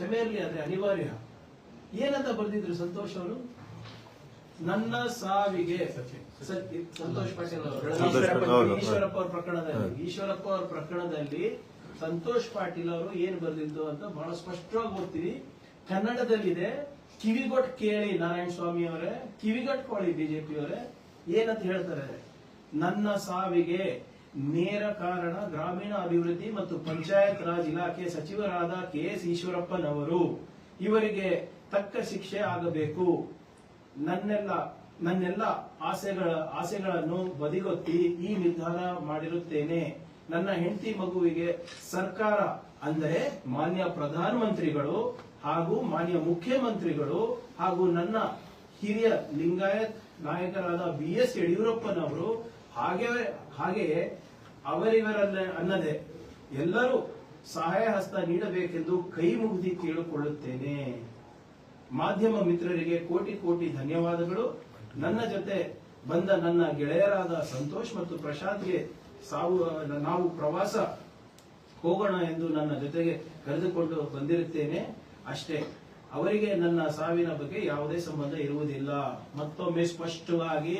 ಕ್ಷಮೆ ಇರಲಿ ಆದ್ರೆ ಅನಿವಾರ್ಯ. ಏನಂತ ಬರೆದಿದ್ರು ಸಂತೋಷ್ ಅವರು? ನನ್ನ ಸಾವಿಗೆ. ಸಂತೋಷ್ ಪಾಟೀಲ್ ಅವರು. ಈಶ್ವರಪ್ಪ ಅವ್ರ. ಪ್ರಕರಣದಲ್ಲಿ. ಈಶ್ವರಪ್ಪ ಅವ್ರ ಪ್ರಕರಣದಲ್ಲಿ ಸಂತೋಷ್ ಪಾಟೀಲ್ ಅವರು ಏನ್ ಬರೆದಿದ್ದು ಅಂತ ಬಹಳ ಸ್ಪಷ್ಟವಾಗಿ ಓದ್ತೀವಿ ಕನ್ನಡದಲ್ಲಿದೆ ಕಿವಿಗೊಟ್ ಕೇಳಿ ನಾರಾಯಣ ಸ್ವಾಮಿ ಅವರೇ ಕಿವಿಗಟ್ಕೊಳ್ಳಿ ಬಿಜೆಪಿ ಅವರೇ ಏನಂತ ಹೇಳ್ತಾರೆ? ನನ್ನ ಸಾವಿಗೆ. ನೇರ ಕಾರಣ ಗ್ರಾಮೀಣ ಅಭಿವೃದ್ಧಿ ಮತ್ತು ಪಂಚಾಯತ್ ರಾಜ್ ಇಲಾಖೆ ಸಚಿವರಾದ ಕೆ ಎಸ್ ಈಶ್ವರಪ್ಪನವರು. ಇವರಿಗೆ ತಕ್ಕ ಶಿಕ್ಷೆ ಆಗಬೇಕು. ನನ್ನೆಲ್ಲ ನನ್ನೆಲ್ಲ ಆಸೆಗಳ, ಆಸೆಗಳನ್ನು ಬದಿಗೊತ್ತಿ ಈ ನಿರ್ಧಾರ ಮಾಡಿರುತ್ತೇನೆ. ನನ್ನ ಹೆಂಡತಿ ಮಗುವಿಗೆ ಸರ್ಕಾರ ಅಂದರೆ ಮಾನ್ಯ ಪ್ರಧಾನಮಂತ್ರಿಗಳು ಹಾಗೂ ಮಾನ್ಯ ಮುಖ್ಯಮಂತ್ರಿಗಳು ಹಾಗೂ ನನ್ನ ಹಿರಿಯ ಲಿಂಗಾಯತ್ ನಾಯಕರಾದ ಬಿ ಎಸ್ ಯಡಿಯೂರಪ್ಪನವರು ಹಾಗೆ, ಹಾಗೆಯೇ ಅವರಿವರಲ್ಲ ಅನ್ನದೆ ಎಲ್ಲರೂ ಸಹಾಯ ಹಸ್ತ ನೀಡಬೇಕೆಂದು ಕೈ ಮುಗಿದಿ ಕೇಳಿಕೊಳ್ಳುತ್ತೇನೆ. ಮಾಧ್ಯಮ ಮಿತ್ರರಿಗೆ ಕೋಟಿ ಕೋಟಿ ಧನ್ಯವಾದಗಳು. ನನ್ನ ಜೊತೆ ಬಂದ ನನ್ನ ಗೆಳೆಯರಾದ ಸಂತೋಷ್ ಮತ್ತು ಪ್ರಶಾಂತ್ಗೆ ಸಾವು, ನಾವು ಪ್ರವಾಸ ಹೋಗೋಣ ಎಂದು ನನ್ನ ಜೊತೆಗೆ ಕರೆದುಕೊಂಡು ಬಂದಿರುತ್ತೇನೆ. ಅಷ್ಟೇ, ಅವರಿಗೆ ನನ್ನ ಸಾವಿನ ಬಗ್ಗೆ ಯಾವುದೇ ಸಂಬಂಧ ಇರುವುದಿಲ್ಲ. ಮತ್ತೊಮ್ಮೆ ಸ್ಪಷ್ಟವಾಗಿ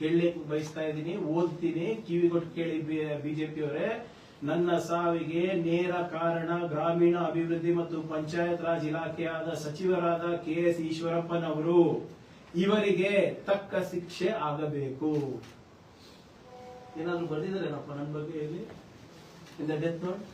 ಹೇಳಲಿಕ್ಕೆ ಬಯಸ್ತಾ ಇದ್ದೀನಿ, ಓದ್ತೀನಿ ಕಿವಿಗೊಟ್ಟು ಕೇಳಿ ಬಿಜೆಪಿ ಅವರೇ ನನ್ನ ಸಾವಿಗೆ ನೇರ ಕಾರಣ ಗ್ರಾಮೀಣ ಅಭಿವೃದ್ಧಿ ಮತ್ತು ಪಂಚಾಯತ್ ರಾಜ್ ಇಲಾಖೆಯಾದ ಸಚಿವರಾದ ಕೆ ಎಸ್ ಈಶ್ವರಪ್ಪನವರು. ಇವರಿಗೆ ತಕ್ಕ ಶಿಕ್ಷೆ ಆಗಬೇಕು. ಏನಾದ್ರು ಬರ್ದಿದ್ದಾರೆ ನನ್ನ ಬಗ್ಗೆ ಇಲ್ಲಿ ಡೆತ್ ನೋಟ್